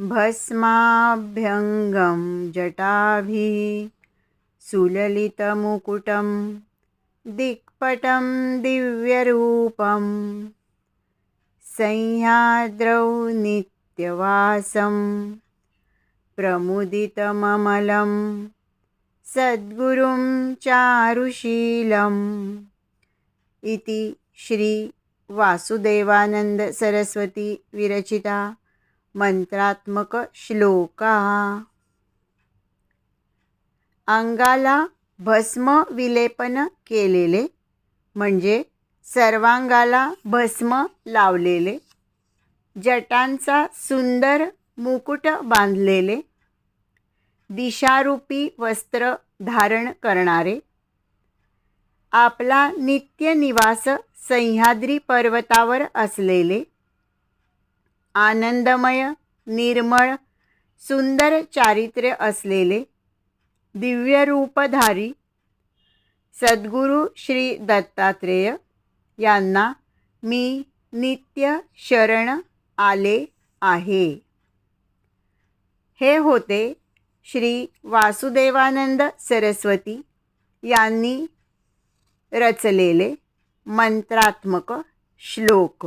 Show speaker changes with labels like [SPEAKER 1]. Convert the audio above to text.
[SPEAKER 1] भस्माभ्यङ्गं जटाभिः सुललितमुकुटं दिक्पटं दिव्यरूपं। संह्याद्रौ नित्यवासं प्रमुदितममलं सद्गुरुं चारुशीलम्। इति श्री सरस्वती विरचिता। मंत्रात्मक श्लोका. अंगाला भस्म विलेपन केलेले म्हणजे सर्वांगाला भस्म लावलेले जटांचा सुंदर मुकुट बांधलेले दिशारूपी वस्त्र धारण करणारे आपला नित्य निवास सह्याद्री पर्वतावर असलेले आनंदमय निर्मळ सुंदर चारित्र्य असलेले दिव्य रूपधारी सद्गुरू श्री दत्तात्रेय यांना मी नित्य शरण आले आहे. हे होते श्री वासुदेवानंद सरस्वती यांनी रचलेले मंत्रात्मक श्लोक.